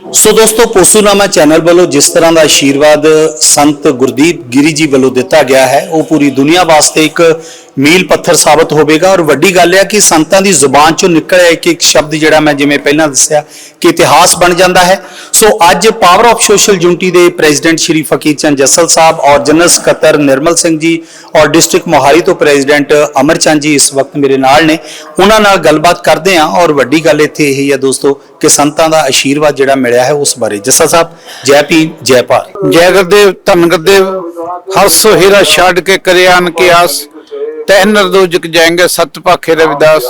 ਸੋ ਦੋਸਤੋ ਪੋਸੂਨਾਮਾ ਚੈਨਲ ਵੱਲੋਂ ਜਿਸ ਤਰ੍ਹਾਂ ਦਾ ਆਸ਼ੀਰਵਾਦ ਸੰਤ ਗੁਰਦੀਪ ਗਿਰੀ ਜੀ ਵੱਲੋਂ ਦਿੱਤਾ ਗਿਆ ਹੈ, ਉਹ ਪੂਰੀ ਦੁਨੀਆ ਵਾਸਤੇ ਇੱਕ ਮੀਲ ਪੱਥਰ ਸਾਬਤ ਹੋਵੇਗਾ। ਔਰ ਵੱਡੀ ਗੱਲ ਹੈ ਕਿ ਸੰਤਾਂ ਦੀ ਜ਼ੁਬਾਨ ਚੋਂ ਨਿਕਲਿਆ ਇੱਕ ਇੱਕ ਸ਼ਬਦ ਜਿਹੜਾ ਮੈਂ ਜਿਵੇਂ ਪਹਿਲਾਂ ਦੱਸਿਆ ਕਿ ਇਤਿਹਾਸ ਬਣ ਜਾਂਦਾ ਹੈ। ਸੋ ਅੱਜ ਪਾਵਰ ਆਫ ਸੋਸ਼ਲ ਯੂਨਿਟੀ ਦੇ ਪ੍ਰੈਜ਼ੀਡੈਂਟ ਸ਼੍ਰੀ ਫਕੀਰ ਚੰਦ ਜੱਸਲ ਸਾਹਿਬ ਔਰ ਜਨਰਲ ਸਕੱਤਰ ਨਿਰਮਲ ਸਿੰਘ ਜੀ ਔਰ ਡਿਸਟ੍ਰਿਕਟ ਮੋਹਾਲੀ ਤੋਂ ਪ੍ਰੈਜ਼ੀਡੈਂਟ ਅਮਰਚੰਦ ਜੀ ਇਸ ਵਕਤ ਮੇਰੇ ਨਾਲ ਨੇ। ਉਹਨਾਂ ਨਾਲ ਗੱਲਬਾਤ ਕਰਦੇ ਹਾਂ ਔਰ ਵੱਡੀ ਗੱਲ ਇੱਥੇ ਇਹ ਹੈ ਦੋਸਤੋ ਕਿ ਸੰਤਾਂ ਦਾ ਆਸ਼ੀਰਵਾਦ ਜਿਹੜਾ ਮਿਲਿਆ ਹੈ ਉਸ ਬਾਰੇ। ਜੱਸਲ ਸਾਹਿਬ, ਜੈ ਭੀਮ, ਜੈ ਭਾਰਤ। ਜੈ ਗੁਰਦੇਵ, ਧੰਨ ਗੁਰਦੇਵ ਹਰਸੋ ਹੀਰਾ ਛੱਡ ਕੇ ਕਰਿਆਨ ਕੀ ਆਸ ਤਹਿਨਰ ਦੋ ਜਗ ਜਾਏਂਗੇ ਰਵਿਦਾਸ।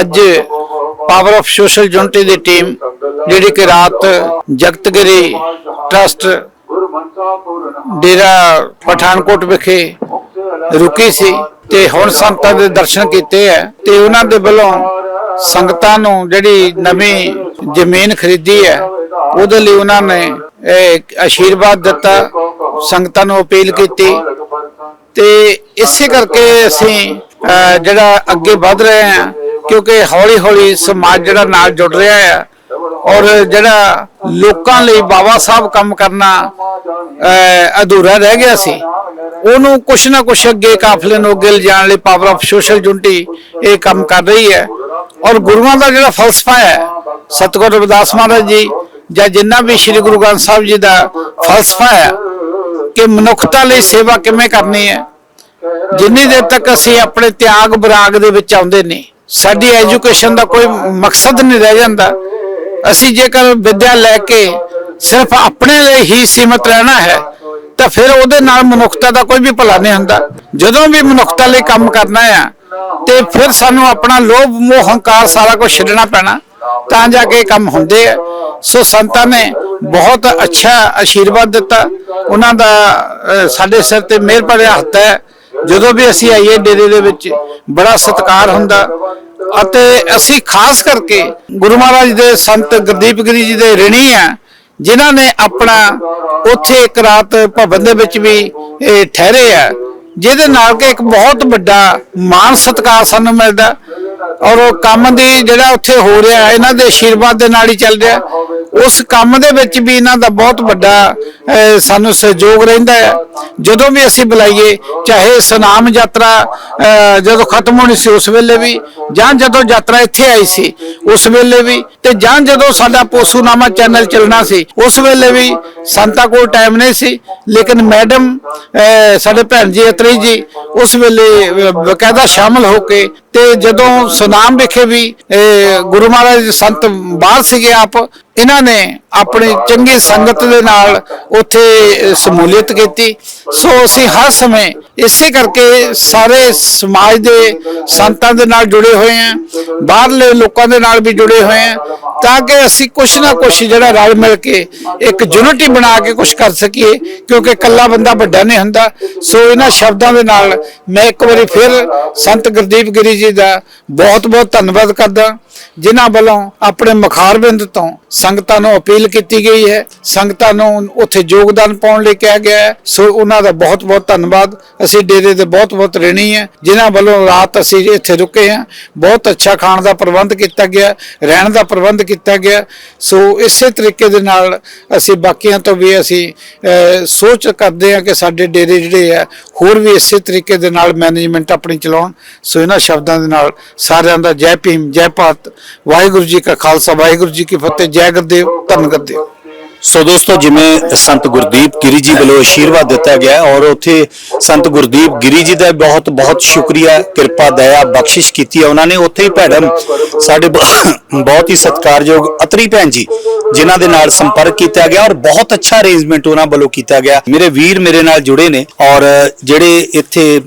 ਅੱਜ ਪਾਵਰ ਆਫ ਸੋਸ਼ਲ ਯੂਨਿਟੀ ਦੀ ਟੀਮ ਜਿਹੜੀ ਕਿ ਰਾਤ ਜਗਤਗਿਰੀ ਟਰਸਟ ਡੇਰਾ ਪਠਾਨਕੋਟ ਵਿਖੇ ਰੁਕੀ ਸੀ ਤੇ ਹੁਣ ਸੰਤਾਂ ਦੇ ਦਰਸ਼ਨ ਕੀਤੇ ਹੈ ਤੇ ਉਹਨਾਂ ਦੇ ਵੱਲੋਂ ਸੰਗਤਾਂ ਨੂੰ ਜਿਹੜੀ ਨਵੀਂ ਜ਼ਮੀਨ ਖਰੀਦੀ ਹੈ ਉਹਦੇ ਲਈ ਉਹਨਾਂ ਨੇ ਆਸ਼ੀਰਵਾਦ ਦਿੱਤਾ, ਸੰਗਤਾਂ ਨੂੰ ਅਪੀਲ ਕੀਤੀ। ਤੇ ਇਸੇ ਕਰਕੇ ਅਸੀਂ ਜਿਹੜਾ ਅੱਗੇ ਵਧ ਰਹੇ ਹਾਂ, ਕਿਉਂਕਿ ਹੌਲੀ ਹੌਲੀ ਸਮਾਜ ਜਿਹੜਾ ਨਾਲ ਜੁੜ ਰਿਹਾ ਹੈ ਔਰ ਜਿਹੜਾ ਲੋਕਾਂ ਲਈ ਬਾਬਾ ਸਾਹਿਬ ਕੰਮ ਕਰਨਾ ਅਧੂਰਾ ਰਹਿ ਗਿਆ ਸੀ, ਉਹਨੂੰ ਕੁਛ ਨਾ ਕੁਛ ਅੱਗੇ ਕਾਫਲੇ ਨੂੰ ਅੱਗੇ ਲਿਜਾਣ ਲਈ ਪਾਵਰ ਆਫ ਸੋਸ਼ਲ ਯੂਨਿਟੀ ਇਹ ਕੰਮ ਕਰ ਰਹੀ ਹੈ। ਔਰ ਗੁਰੂਆਂ ਦਾ ਜਿਹੜਾ ਫਲਸਫਾ ਹੈ, ਸਤਿਗੁਰ ਰਵਿਦਾਸ ਮਹਾਰਾਜ ਜੀ ਜਾਂ ਜਿੰਨਾ ਵੀ ਸ੍ਰੀ ਗੁਰੂ ਗ੍ਰੰਥ ਸਾਹਿਬ ਜੀ ਦਾ ਫਲਸਫਾ ਹੈ ਕਿ ਮਨੁੱਖਤਾ ਲਈ ਸੇਵਾ ਕਿਵੇਂ ਕਰਨੀ ਹੈ? ਜਿੰਨੀ ਦੇਰ ਤੱਕ ਅਸੀਂ ਆਪਣੇ ਤਿਆਗ ਬਰਾਗ ਦੇ ਵਿੱਚ ਆਉਂਦੇ ਨਹੀਂ ਸਾਡੀ ਐਜੂਕੇਸ਼ਨ ਦਾ ਕੋਈ ਮਕਸਦ ਨਹੀਂ ਰਹਿ ਜਾਂਦਾ। ਅਸੀਂ ਜੇਕਰ ਵਿਦਿਆ ਲੈ ਕੇ ਸਿਰਫ ਆਪਣੇ ਲਈ ਹੀ ਸੀਮਤ ਰਹਿਣਾ ਹੈ, ਤਾਂ ਫਿਰ ਉਹਦੇ ਨਾਲ ਮਨੁੱਖਤਾ ਦਾ ਕੋਈ ਵੀ ਭਲਾ ਨਹੀਂ ਹੁੰਦਾ। ਜਦੋਂ ਵੀ ਮਨੁੱਖਤਾ ਲਈ ਕੰਮ ਕਰਨਾ ਆ, ਤੇ ਫਿਰ ਸਾਨੂੰ ਆਪਣਾ ਲੋਭ ਮੋਹ ਹੰਕਾਰ ਸਾਰਾ ਕੁਝ ਛੱਡਣਾ ਪੈਣਾ। ਤਾਂ ਜਾ ਕੇ ਕੰਮ ਹੁੰਦੇ ਆ। ਸੋ ਸੰਤਾਂ ਨੇ ਬਹੁਤ ਅੱਛਾ ਆਸ਼ੀਰਵਾਦ ਦਿੱਤਾ। ਉਹਨਾਂ ਦਾ ਸਾਡੇ ਸਿਰ ਤੇ ਮਿਹਰ ਭਰਿਆ ਹੱਥ ਹੈ। ਜਦੋਂ ਵੀ ਅਸੀਂ ਆਈਏ ਡੇਰੇ ਦੇ ਵਿੱਚ, ਬੜਾ ਸਤਿਕਾਰ ਹੁੰਦਾ। ਅਤੇ ਅਸੀਂ ਖਾਸ ਕਰਕੇ ਗੁਰੂ ਮਹਾਰਾਜ ਦੇ ਸੰਤ ਗੁਰਦੀਪ ਗਿਰੀ ਜੀ ਦੇ ਰਿਣੀ ਆ, ਜਿਨ੍ਹਾਂ ਨੇ ਆਪਣਾ ਉੱਥੇ ਇੱਕ ਰਾਤ ਭਵਨ ਦੇ ਵਿੱਚ ਵੀ ਇਹ ਠਹਿਰੇ ਆ। ਜਿਹਦੇ ਨਾਲ ਕਿ ਇੱਕ ਬਹੁਤ ਵੱਡਾ ਮਾਨ ਸਤਿਕਾਰ ਸਾਨੂੰ ਮਿਲਦਾ ਔਰ ਉਹ ਕੰਮ ਦੀ ਜਿਹੜਾ ਉੱਥੇ ਹੋ ਰਿਹਾ ਇਹਨਾਂ ਦੇ ਆਸ਼ੀਰਵਾਦ ਦੇ ਨਾਲ ਹੀ ਚੱਲ ਰਿਹਾ ਉਸ ਕੰਮ ਦੇ ਵਿੱਚ ਵੀ ਇਹਨਾਂ ਦਾ ਬਹੁਤ ਵੱਡਾ ਸਾਨੂੰ ਸਹਿਯੋਗ ਰਹਿੰਦਾ ਹੈ। ਜਦੋਂ ਵੀ ਅਸੀਂ ਬੁਲਾਈਏ, ਚਾਹੇ ਸਨਾਮ ਯਾਤਰਾ ਜਦੋਂ ਖਤਮ ਹੋਣੀ ਸੀ ਉਸ ਵੇਲੇ ਵੀ ਜਾਂ ਜਦੋਂ ਯਾਤਰਾ ਇੱਥੇ ਆਈ ਸੀ ਉਸ ਵੇਲੇ ਵੀ ਤੇ ਜਾਂ ਜਦੋਂ ਸਾਡਾ ਪੋਸੂਨਾਮਾ ਚੈਨਲ ਚੱਲਣਾ ਸੀ ਉਸ ਵੇਲੇ ਵੀ ਸੰਤਾਂ ਕੋਲ ਟਾਈਮ ਨਹੀਂ ਸੀ ਲੇਕਿਨ ਮੈਡਮ ਅਹ, ਸਾਡੇ ਭੈਣ ਜੀ ਅਤਰੀ ਜੀ ਉਸ ਵੇਲੇ ਬਕਾਇਦਾ ਸ਼ਾਮਲ ਹੋ ਕੇ ਤੇ ਜਦੋਂ ਸੁਨਾਮ ਵਿਖੇ ਵੀ ਅਹ, ਗੁਰੂ ਮਹਾਰਾਜ ਸੰਤ ਬਾਹਰ ਸੀਗੇ ਆਪ ਇਹਨਾਂ ਨੇ ਆਪਣੀ ਚੰਗੀ ਸੰਗਤ ਦੇ ਨਾਲ ਉੱਥੇ ਸਮੂਲੀਅਤ ਕੀਤੀ। ਸੋ ਅਸੀਂ ਹਰ ਸਮੇਂ ਇਸੇ ਕਰਕੇ ਸਾਰੇ ਸਮਾਜ ਦੇ ਸੰਤਾਂ ਦੇ ਨਾਲ ਜੁੜੇ ਹੋਏ ਹਾਂ ਬਾਹਰਲੇ ਲੋਕਾਂ ਦੇ ਨਾਲ ਵੀ ਜੁੜੇ ਹੋਏ ਹਾਂ ਤਾਂ ਕਿ ਅਸੀਂ ਕੁਛ ਨਾ ਕੁਛ ਜਿਹੜਾ ਰਲ ਮਿਲ ਕੇ ਇੱਕ ਯੂਨਿਟੀ ਬਣਾ ਕੇ ਕੁਛ ਕਰ ਸਕੀਏ ਕਿਉਂਕਿ ਇਕੱਲਾ ਬੰਦਾ ਵੱਡਾ ਨਹੀਂ ਹੁੰਦਾ। ਸੋ ਇਹਨਾਂ ਸ਼ਬਦਾਂ ਦੇ ਨਾਲ ਮੈਂ ਇੱਕ ਵਾਰੀ ਫਿਰ ਸੰਤ ਗੁਰਦੀਪ ਗਿਰੀ ਜੀ ਦਾ ਬਹੁਤ ਬਹੁਤ ਧੰਨਵਾਦ ਕਰਦਾ ਜਿਨ੍ਹਾਂ ਵੱਲੋਂ ਆਪਣੇ ਮੁਖਾਰਬਿੰਦ ਤੋਂ ਸੰਗਤਾਂ ਨੂੰ ਅਪੀਲ ਕੀਤੀ ਗਈ ਹੈ। ਸੰਗਤਾਂ ਨੂੰ ਉੱਥੇ ਯੋਗਦਾਨ ਪਾਉਣ ਲਈ ਕਿਹਾ ਗਿਆ ਹੈ। ਸੋ ਉਹਨਾਂ ਦਾ ਬਹੁਤ ਬਹੁਤ ਧੰਨਵਾਦ। ਅਸੀਂ ਡੇਰੇ ਦੇ ਬਹੁਤ ਬਹੁਤ ਰਹਿਣੀ ਹੈ। ਜਿਨ੍ਹਾਂ ਵੱਲੋਂ ਰਾਤ ਅਸੀਂ ਇੱਥੇ ਰੁਕੇ ਹਾਂ। ਬਹੁਤ ਅੱਛਾ ਖਾਣ ਦਾ ਪ੍ਰਬੰਧ ਕੀਤਾ ਗਿਆ, ਰਹਿਣ ਦਾ ਪ੍ਰਬੰਧ ਕੀਤਾ ਗਿਆ। ਸੋ ਇਸੇ ਤਰੀਕੇ ਦੇ ਨਾਲ ਅਸੀਂ ਬਾਕੀਆਂ ਤੋਂ ਵੀ ਅਸੀਂ ਸੋਚ ਕਰਦੇ ਹਾਂ ਕਿ ਸਾਡੇ ਡੇਰੇ ਜਿਹੜੇ ਆ, ਹੋਰ ਵੀ ਇਸੇ ਤਰੀਕੇ ਦੇ ਨਾਲ ਮੈਨੇਜਮੈਂਟ ਆਪਣੀ ਚਲਾਉਣ। ਸੋ ਇਹਨਾਂ ਸ਼ਬਦਾਂ ਦੇ ਨਾਲ ਸਾਰਿਆਂ ਦਾ ਜੈ ਭੀਮ, ਜੈ ਭਾਰਤ। ਵਾਹਿਗੁਰੂ ਜੀ ਕਾ ਖਾਲਸਾ, ਵਾਹਿਗੁਰੂ ਜੀ ਕੀ ਫਤਿਹ ਜੈ ਗੁਰਦੇਵ, ਧੰਨ ਗੁਰਦੇਵ। ਸੋ ਦੋਸਤੋ, ਜਿਵੇਂ ਸੰਤ ਗੁਰਦੀਪ ਗਿਰੀ ਜੀ ਵੱਲੋਂ ਆਸ਼ੀਰਵਾਦ ਦਿੱਤਾ ਗਿਆ ਔਰ ਉੱਥੇ ਸੰਤ ਗੁਰਦੀਪ ਗਿਰੀ ਜੀ ਦਾ ਬਹੁਤ ਬਹੁਤ ਸ਼ੁਕਰੀਆ, ਕਿਰਪਾ, ਦਇਆ, ਬਖਸ਼ਿਸ਼ ਕੀਤੀ ਹੈ। ਉਹਨਾਂ ਨੇ ਉੱਥੇ ਹੀ ਭੈੜਮ ਸਾਡੇ ਬਹੁਤ ਹੀ ਸਤਿਕਾਰਯੋਗ ਅਤਰੀ ਭੈਣ ਜੀ ਜਿਨ੍ਹਾਂ ਦੇ ਨਾਲ ਸੰਪਰਕ ਕੀਤਾ ਗਿਆ ਔਰ ਬਹੁਤ ਅੱਛਾ ਅਰੇਂਜਮੈਂਟ ਉਹਨਾਂ ਵੱਲੋਂ ਕੀਤਾ ਗਿਆ। ਮੇਰੇ ਵੀਰ ਮੇਰੇ ਨਾਲ ਜੁੜੇ ਨੇ ਔਰ ਜਿਹੜੇ ਇੱਥੇ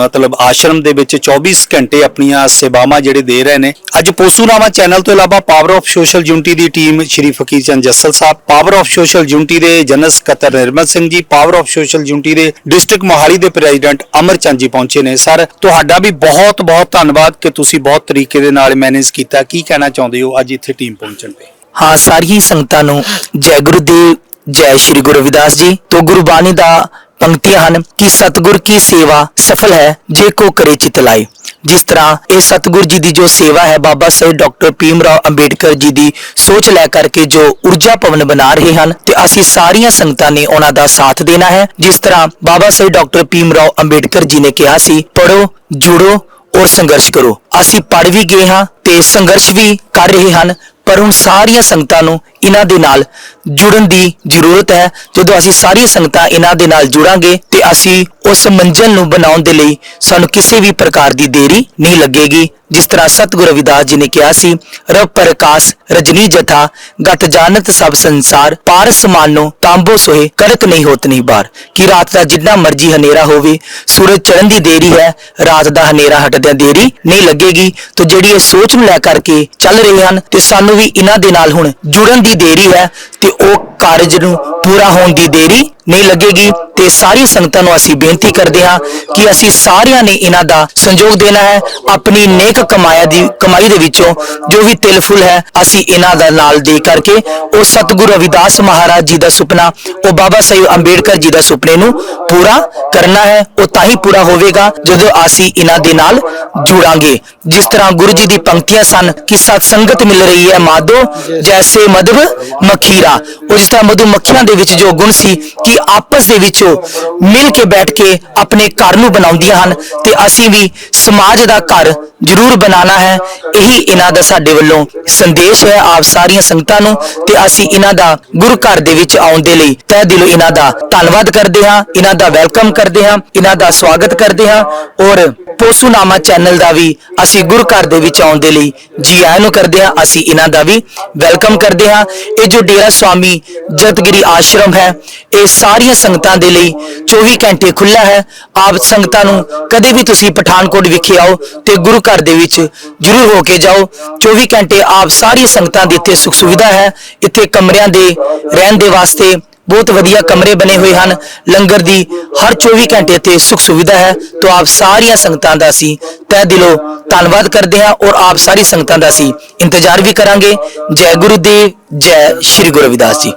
ਮਤਲਬ ਆਸ਼ਰਮ ਦੇ ਵਿੱਚ 24 ਘੰਟੇ ਆਪਣੀਆਂ ਸੇਵਾਵਾਂ ਜਿਹੜੇ ਦੇ ਰਹੇ ਨੇ। ਅੱਜ ਪੋਸੂਨਾਮਾ ਚੈਨਲ ਤੋਂ ਇਲਾਵਾ power of social unity the team Shri Fakir Chand Jassal Sahib power of social unity ਦੇ ਜਨਰਲ ਸਕੱਤਰ Nirmal Singh ji power of social unity ਦੇ ਡਿਸਟ੍ਰਿਕਟ ਮੋਹਾਲੀ ਦੇ ਪ੍ਰੈਜ਼ੀਡੈਂਟ ਅਮਰਚੰਦ ਜੀ ਪਹੁੰਚੇ ਨੇ। ਸਰ ਤੁਹਾਡਾ ਵੀ ਬਹੁਤ ਬਹੁਤ ਧੰਨਵਾਦ ਕਿ ਤੁਸੀਂ ਬਹੁਤ ਤਰੀਕੇ ਦੇ ਨਾਲ ਮੈਨੇਜ ਕੀਤਾ। ਕੀ ਕਹਿਣਾ ਚਾਹੁੰਦੇ ਹੋ ਅੱਜ ਇੱਥੇ ਟੀਮ ਪਹੁੰਚਣ ਤੇ? ਹਾਂ, ਸਾਰੀਆਂ ਸੰਗਤਾਂ ਨੂੰ ਜੈ ਗੁਰੂਦੇਵ, ਜੈ ਸ਼੍ਰੀ ਗੁਰੂ ਰਵਿਦਾਸ ਜੀ। ਤੋਂ ਗੁਰਬਾਣੀ ਦਾ ਪੰਕਤੀਆਂ ਹਨ ਕਿ ਸਤਿਗੁਰ ਕੀ ਸੇਵਾ ਸਫਲ ਹੈ, ਜੇ ਕੋ ਕਰੇ ਚਿਤ ਲਾਏ। ਜਿਸ ਤਰ੍ਹਾਂ ਇਹ ਸਤਿਗੁਰ ਜੀ ਦੀ ਜੋ ਸੇਵਾ ਹੈ, ਬਾਬਾ ਸਾਹਿਬ ਡਾਕਟਰ ਭੀਮ ਰਾਓ ਅੰਬੇਡਕਰ ਜੀ ਦੀ ਸੋਚ ਲੈ ਕਰਕੇ ਜੋ ਊਰਜਾ ਭਵਨ ਬਣਾ ਰਹੇ ਹਨ, ਤੇ ਅਸੀਂ ਸਾਰੀਆਂ ਸੰਗਤਾਂ ਨੇ ਉਹਨਾਂ ਦਾ ਸਾਥ ਦੇਣਾ ਹੈ। ਜਿਸ ਤਰ੍ਹਾਂ ਬਾਬਾ ਸਾਹਿਬ ਡਾਕਟਰ ਭੀਮ ਰਾਓ ਅੰਬੇਡਕਰ ਜੀ ਨੇ ਕਿਹਾ ਸੀ ਪੜੋ ਜੁੜੋ ਔਰ ਸੰਘਰਸ਼ ਕਰੋ। ਅਸੀਂ ਪੜ ਵੀ ਗਏ ਹਾਂ ਤੇ ਸੰਘਰਸ਼ ਵੀ ਕਰ ਰਹੇ ਹਨ ਪਰ ਹੁਣ ਸਾਰੀਆਂ ਸੰਗਤਾਂ ਨੂੰ ਇਹਨਾਂ ਦੇ ਨਾਲ ਜੁੜਨ ਦੀ ਜ਼ਰੂਰਤ ਹੈ। ਜਦੋਂ ਅਸੀਂ ਸਾਰੀਆਂ ਸੰਗਤਾਂ ਇਹਨਾਂ ਦੇ ਨਾਲ ਜੁੜਾਂਗੇ ਤੇ ਅਸੀਂ ਉਸ ਮੰਜ਼ਿਲ ਨੂੰ ਬਣਾਉਣ ਦੇ ਲਈ ਸਾਨੂੰ ਕਿਸੇ ਵੀ ਪ੍ਰਕਾਰ ਦੀ ਦੇਰੀ ਨਹੀਂ ਲੱਗੇਗੀ। ਜਿਸ ਤਰ੍ਹਾਂ ਸਤਿਗੁਰੂ ਰਵਿਦਾਸ ਜੀ ਨੇ ਕਿਹਾ ਸੀ ਰਬ ਪ੍ਰਕਾਸ਼, ਰਜਨੀ ਜਥਾ ਗਤ ਜਾਣਤ ਸਭ ਸੰਸਾਰ ਪਾਰਸ ਮਾਨੋ ਤਾਂਬੋ ਸੋਏ ਕਰਕ ਨਹੀਂ ਹੋਤ ਬਾਰ। ਕਿ ਰਾਤ ਦਾ ਜਿੰਨਾ ਮਰਜ਼ੀ ਹਨੇਰਾ ਹੋਵੇ, ਸੂਰਜ ਚੜਨ ਦੀ ਦੇਰੀ ਹੈ, ਰਾਤ ਦਾ ਹਨੇਰਾ ਹਟਦਿਆਂ ਦੇਰੀ ਨਹੀਂ ਲੱਗੇਗੀ। ਤੇ ਜਿਹੜੀ ਇਹ ਸੋਚ ਨੂੰ ਲੈ ਕਰਕੇ ਚੱਲ ਰਹੇ ਹਨ, ਤੇ ਸਾਨੂੰ ਵੀ ਇਹਨਾਂ ਦੇ ਨਾਲ ਹੁਣ ਜੁੜਨ ਦੀ ਦੇਰੀ ਹੈ, ਤੇ ਉਹ ਕਾਰਜ ਨੂੰ ਪੂਰਾ ਹੋਣ ਦੀ ਦੇਰੀ ਨਹੀਂ ਲੱਗੇਗੀ ਤੇ ਸਾਰੀ ਸੰਗਤਾਂ ਨੂੰ ਅਸੀਂ ਬੇਨਤੀ ਕਰਦੇ ਹਾਂ ਕਿ ਅਸੀਂ ਸਾਰਿਆਂ ਨੇ ਇਹਨਾਂ ਦਾ ਸੰਯੋਗ ਦੇਣਾ ਹੈ, ਆਪਣੀ ਨੇਕ ਕਮਾਇਆ ਦੀ ਕਮਾਈ ਦੇ ਵਿੱਚੋਂ ਜੋ ਵੀ ਤਿਲ ਫੁੱਲ ਹੈ, ਅਸੀਂ ਇਹਨਾਂ ਦਾ ਨਾਲ ਦੇ ਕਰਕੇ ਉਹ ਸਤਿਗੁਰੂ ਰਵਿਦਾਸ ਮਹਾਰਾਜ ਜੀ ਦਾ ਸੁਪਨਾ, ਉਹ ਬਾਬਾ ਸਾਹਿਬ ਅੰਬੇਡਕਰ ਜੀ ਦਾ ਸੁਪਨੇ ਨੂੰ ਪੂਰਾ ਕਰਨਾ ਹੈ, ਉਹ ਤਾਂ ਹੀ ਪੂਰਾ ਹੋਵੇਗਾ ਜਦੋਂ ਅਸੀਂ ਇਹਨਾਂ ਦੇ ਨਾਲ ਜੁੜਾਂਗੇ। ਜਿਸ ਤਰ੍ਹਾਂ ਗੁਰੂ ਜੀ ਦੀ ਪੰਕਤੀਆਂ ਸਨ ਕਿ ਸਤ ਸੰਗਤ ਮਿਲ ਰਹੀ ਹੈ ਮਾਧੋ, ਜੈਸੇ ਮਧਵ ਮਖੀਰਾ ਉਹ ਜਿਸ ਤਰ੍ਹਾਂ ਦੇ ਵਿੱਚ ਜੋ ਗੁਣ ਸੀ ਕਿ ਆਪਸ ਦੇ ਵਿੱਚੋਂ ਮਿਲ ਕੇ ਬੈਠ ਕੇ ਆਪਣੇ ਘਰ ਨੂੰ ਬਣਾਉਂਦੀਆਂ ਹਨ ਤੇ ਅਸੀਂ ਵੀ ਸਮਾਜ ਦਾ ਘਰ ਜ਼ਰੂਰ ਬਣਾਉਣਾ ਹੈ, ਇਹੀ ਇਹਨਾਂ ਦਾ ਸਾਡੇ ਵੱਲੋਂ ਸੰਦੇਸ਼ ਹੈ ਆਪ ਸਾਰੀਆਂ ਸੰਗਤਾਂ ਨੂੰ ਤੇ ਅਸੀਂ ਇਹਨਾਂ ਦਾ ਗੁਰੂ ਘਰ ਦੇ ਵਿੱਚ ਆਉਣ ਦੇ ਲਈ ਤਹਿ ਦਿਲੋਂ ਇਹਨਾਂ ਦਾ ਧੰਨਵਾਦ ਕਰਦੇ ਹਾਂ, ਇਹਨਾਂ ਦਾ ਵੈਲਕਮ ਕਰਦੇ ਹਾਂ, ਇਹਨਾਂ ਦਾ ਸਵਾਗਤ ਕਰਦੇ ਹਾਂ ਔਰ ਪੋਸੂਨਾਮਾ ਚੈਨਲ ਦਾ ਵੀ ਅਸੀਂ ਗੁਰੂ ਘਰ ਦੇ ਵਿੱਚ ਆਉਣ ਦੇ ਲਈ ਜੀ ਆਇਆਂ ਨੂੰ ਕਰਦੇ ਹਾਂ, ਅਸੀਂ ਇਹਨਾਂ ਦਾ ਵੀ ਵੈਲਕਮ ਕਰਦੇ ਹਾਂ। ਇਹ ਜੋ ਡੇਰਾ ਸਵਾਮੀ ਜਤਗਿਰੀ ਆਸ਼ਰਮ ਹੈ, ਇਹ ਸਾਰੀਆਂ ਸੰਗਤਾਂ ਦੇ ਲਈ 24 ਘੰਟੇ ਖੁੱਲਾ ਹੈ। ਆਪ ਸੰਗਤਾਂ ਨੂੰ ਕਦੇ ਵੀ ਤੁਸੀਂ ਪਠਾਨਕੋਟ ਵਿਖੇ ਆਓ ਤੇ ਗੁਰੂ ਘਰ ਦੇ ਵਿੱਚ ਜ਼ਰੂਰ ਹੋ ਕੇ ਜਾਓ। 24 ਘੰਟੇ ਆਪ ਸਾਰੀ ਸੰਗਤਾਂ ਦੀ ਇੱਥੇ ਸੁਖ ਸੁਵਿਧਾ ਹੈ। ਇੱਥੇ ਕਮਰਿਆਂ ਦੇ ਰਹਿਣ ਦੇ ਵਾਸਤੇ ਬਹੁਤ ਵਧੀਆ ਕਮਰੇ ਬਣੇ ਹੋਏ ਹਨ। ਲੰਗਰ ਦੀ ਹਰ 24 ਘੰਟੇ ਤੇ ਸੁੱਖ ਸੁਵਿਧਾ ਹੈ। ਤੋਂ ਆਪ ਸਾਰੀਆਂ ਸੰਗਤਾਂ ਦਾ ਅਸੀਂ ਤਹਿ ਦਿਲੋਂ ਧੰਨਵਾਦ ਕਰਦੇ ਹਾਂ ਔਰ ਆਪ ਸਾਰੀ ਸੰਗਤਾਂ ਦਾ ਅਸੀਂ ਇੰਤਜ਼ਾਰ ਵੀ ਕਰਾਂਗੇ। ਜੈ ਗੁਰੂ ਦੇਵ ਜੈ ਸ਼੍ਰੀ ਗੁਰੂ ਰਵਿਦਾਸ ਜੀ।